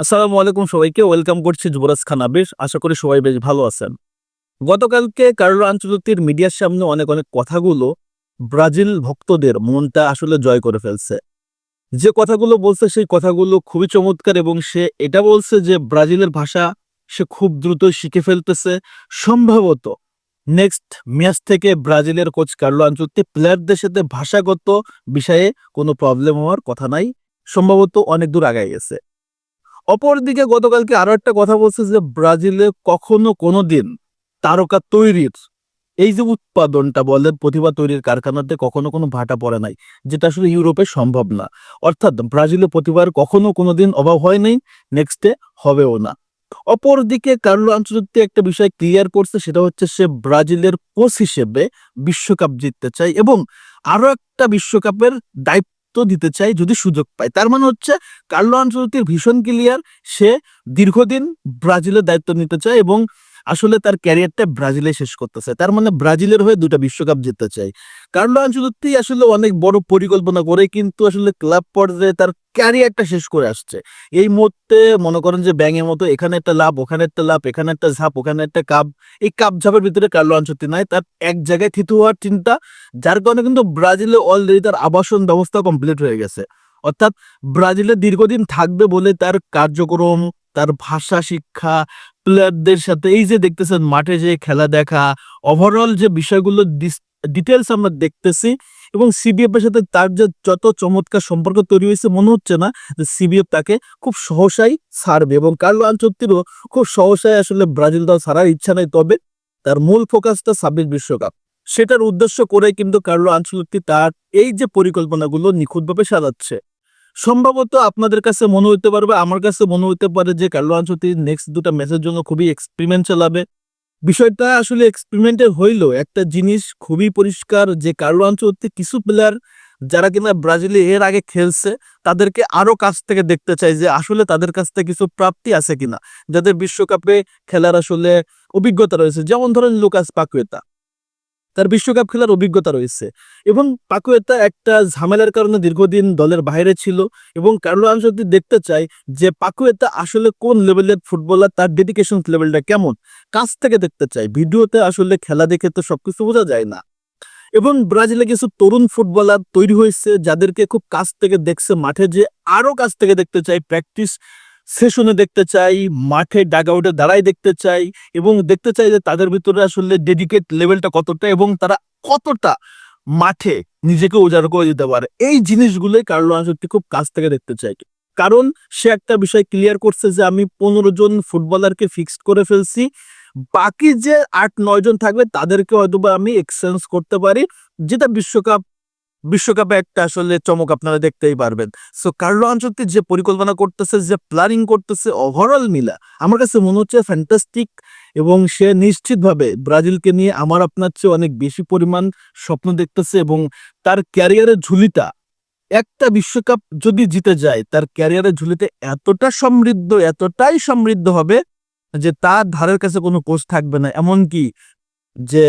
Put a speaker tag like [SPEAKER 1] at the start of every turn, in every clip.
[SPEAKER 1] আসসালামু আলাইকুম সবাইকে, ওয়েলকাম করছি যুবরাজ খান আবির। আশা করি সবাই বেশ ভালো আছেন। গতকালকে কার্লো আঞ্চলিক মিডিয়ার সামনে অনেক অনেক কথাগুলো ব্রাজিল ভক্তদের মনটা আসলে জয় করে ফেলছে। যে কথাগুলো বলছে, সেই কথাগুলো খুবই চমৎকার এবং সে এটা বলছে যে ব্রাজিলের ভাষা সে খুব দ্রুত শিখে ফেলতেছে। সম্ভবত নেক্সট ম্যাচ থেকে ব্রাজিলের কোচ কার্লো আঞ্চলিক প্লেয়ারদের সাথে ভাষাগত বিষয়ে কোনো প্রবলেম হওয়ার কথা নাই। সম্ভবত অনেক দূর আগায় গেছে। অপরদিকে গতকালকে আরও একটা কথা বলছে যে ব্রাজিলে কখনো কোনো দিন তারকা তৈরির এই যে উৎপাদনটা বলেন প্রতিভা তৈরির কারখানাতে কখনো কোনো ভাটা পড়ে নাই, যেটা আসলে ইউরোপে সম্ভব না। অর্থাৎ ব্রাজিলে প্রতিভার কখনো কোনো দিন অভাব হয় নাই নেক্সটে হবেও না। অপরদিকে কার্লো আঞ্চলিক একটা বিষয় ক্লিয়ার করছে, সেটা হচ্ছে সে ব্রাজিলের কোচ হিসেবে বিশ্বকাপ জিততে চায় এবং আরও একটা বিশ্বকাপের দায়িত্ব দিতে চাই যদি সুযোগ পায় তার মানে হচ্ছে কার্লো আঞ্চলিকের ভীষণ ক্লিয়ার সে দীর্ঘদিন ব্রাজিলের দায়িত্ব নিতে চায় এবং আসলে তার ক্যারিয়ারটা ব্রাজিলে শেষ করতে চায় তার মানে ব্রাজিলের হয়ে দুটা বিশ্বকাপ জিততে চায় কার্লো আঞ্চলিক আসলে অনেক বড় পরিকল্পনা করে কিন্তু আসলে ক্লাব পর্যায়ে তার ক্যারিয়ারটা শেষ করে আসছে। এই মুহূর্তে মনে করেন যে ব্যাঙের মতো এখানে একটা লাভ ওখানে একটা লাভ এখানে একটা ঝাপ, ওখানে একটা কাপ, এই কাপ ঝাপের ভিতরে কার্লো আঞ্চলিক নাই। তার এক জায়গায় থিতু হওয়ার চিন্তা, যার কারণে কিন্তু ব্রাজিলে অলরেডি তার আবাসন ব্যবস্থা কমপ্লিট হয়ে গেছে। অর্থাৎ ব্রাজিলে দীর্ঘদিন থাকবে বলে তার কার্যক্রম, তার ভাষা, শিক্ষা প্লেয়ারদের সাথে এই যে দেখতেছেন, মাঠে যে খেলা দেখা ওভারঅল যে বিষয়গুলো ডিটেলস আমরা দেখতেছি এবং সিবিএফ এর সাথে তার যে যত চমৎকার সম্পর্ক তৈরি হয়েছে, মনে হচ্ছে না যে সিবিএফ তাকে খুব সহসাই ছাড়বে এবং কার্লো আঞ্চত্তিরও খুব সহসাই আসলে ব্রাজিল দল ছাড়ার ইচ্ছা নেই, তবে তার মূল ফোকাসটা ছাব্বিশ বিশ্বকাপ। সেটার উদ্দেশ্য করে কিন্তু কার্লো আঞ্চলিকটি তার এই যে পরিকল্পনাগুলো নিখুঁতভাবে সাজাচ্ছে। সম্ভবত আপনাদের কাছে মনে হতে পারবে, আমার কাছে মনে হতে পারে যে কার্লো আঞ্চতি নেক্সট দুটা ম্যাচের জন্য খুবই এক্সপেরিমেন্ট চালাবে বিষয়টা আসলে এক্সপেরিমেন্টে হইল, একটা জিনিস খুবই পরিষ্কার যে কার্লো আঞ্চলতে কিছু প্লেয়ার যারা কিনা ব্রাজিলে এর আগে খেলছে, তাদেরকে আরও কাছ থেকে দেখতে চাই যে আসলে তাদের কাছ থেকে কিছু প্রাপ্তি আছে কিনা। যাদের বিশ্বকাপে খেলার আসলে অভিজ্ঞতা রয়েছে, যেমন ধরেন লুকাস পাকুয়েতা তার বিশ্বকাপ খেলার অভিজ্ঞতা রয়েছে। এবং পাকুয়েতা একটা ঝামেলার কারণে দীর্ঘদিন দলের বাইরে ছিল এবং কার্লো আনসতি দেখতে চাই যে পাকুয়েতা আসলে কোন লেভেলের ফুটবলার, তার ডেডিকেশন লেভেলটা কেমন? কাছ থেকে দেখতে চাই। ভিডিওতে আসলে খেলা দেখে তো সবকিছু বোঝা যায় না। এবং ব্রাজিলে কিছু তরুণ ফুটবলার তৈরি হয়েছে যাদেরকে খুব কাছ থেকে দেখছে মাঠে যে আরও কাছ থেকে দেখতে চাই। প্র্যাকটিস সেশনে দেখতে চাই, মাঠে ডাগ আউটে দাঁড়াই দেখতে চাই এবং দেখতে চাই যে তাদের ভিতরে আসলে ডেডিকেট লেভেলটা কতটা এবং তারা কতটা মাঠে নিজেকে উজাড় করে দিতে পারে। এই জিনিসগুলোই কার্লো আনসেলটি খুব কাছ থেকে দেখতে চাই কারণ সে একটা বিষয় ক্লিয়ার করছে যে আমি পনেরো জন ফুটবলারকে ফিক্সড করে ফেলছি, বাকি যে আট, নয় জন থাকবে তাদেরকে হয়তো আমি এক্সচেঞ্জ করতে পারি, যেটা বিশ্বকাপ বিশ্বকাপে একটা আসলে চমক আপনারা দেখতেই পারবেন। সো কার্লো আঞ্চলিক যে পরিকল্পনা করতেছে, যে প্ল্যানিং করতেছে ওভারঅল মিলা, আমার কাছে মনে হচ্ছে ফ্যান্টাস্টিক এবং সে নিশ্চিতভাবে ব্রাজিলকে নিয়ে আমার আপনার চেয়ে অনেক বেশি পরিমাণ স্বপ্ন দেখতেছে এবং তার ক্যারিয়ারের ঝুলিটা, একটা বিশ্বকাপ যদি জিতে যায়, তার ক্যারিয়ারের ঝুলিতে এতটা সমৃদ্ধ, এতটাই সমৃদ্ধ হবে যে তার ধারের কাছে কোনো কোচ থাকবে না। এমনকি যে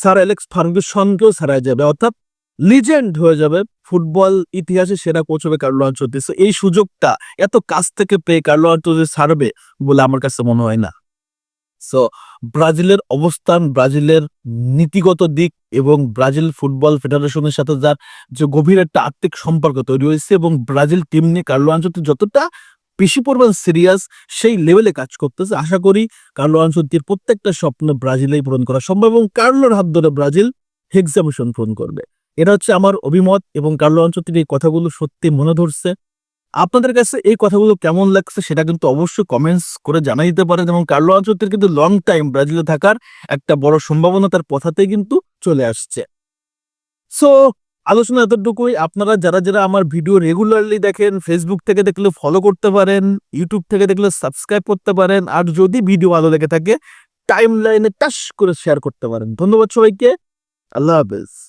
[SPEAKER 1] স্যার অ্যালেক্স ফার্গুসনকেও ছাড়া যাবে। অর্থাৎ লিজেন্ড হয়ে যাবে। ফুটবল ইতিহাসে সেরা কোচ হবে কার্লো So, এই সুযোগটা এত কাছ থেকে পেয়ে কার্লো আঞ্চলতি ছাড়বে বলে আমার কাছে মনে হয় না। সো ব্রাজিলের অবস্থান ব্রাজিলের নীতিগত দিক এবং ব্রাজিল ফুটবল ফেডারেশনের সাথে যার যে গভীর একটা আর্থিক সম্পর্ক তৈরি হয়েছে এবং ব্রাজিল টিম নিয়ে কার্লো আঞ্চলতি যতটা বেশি পরিমাণ সিরিয়াস সেই লেভেলে কাজ করতেছে আশা করি কার্লো আঞ্চলতির প্রত্যেকটা স্বপ্ন ব্রাজিলেই পূরণ করা সম্ভব এবং কার্লোর হাত ধরে ব্রাজিল হেক্সামিশন পূরণ করবে। এটা হচ্ছে আমার অভিমত এবং কার্লো অঞ্চলটির এই কথাগুলো সত্যি মনে ধরছে। আপনাদের কাছে এই কথাগুলো কেমন লাগছে সেটা কিন্তু অবশ্যই কমেন্টস করে জানাই দিতে পারেন এবং কার্লো আঞ্চলিক কিন্তু লং টাইম ব্রাজিলে থাকার একটা বড় সম্ভাবনা তার কথাতে কিন্তু চলে আসছে। সো আলোচনা এতটুকুই। আপনারা যারা যারা আমার ভিডিও রেগুলারলি দেখেন ফেসবুক থেকে দেখলে ফলো করতে পারেন ইউটিউব থেকে দেখলে সাবস্ক্রাইব করতে পারেন, আর যদি ভিডিও ভালো লেগে থাকে টাইম লাইনে টাস করে শেয়ার করতে পারেন। ধন্যবাদ সবাইকে। আল্লাহ হাফেজ।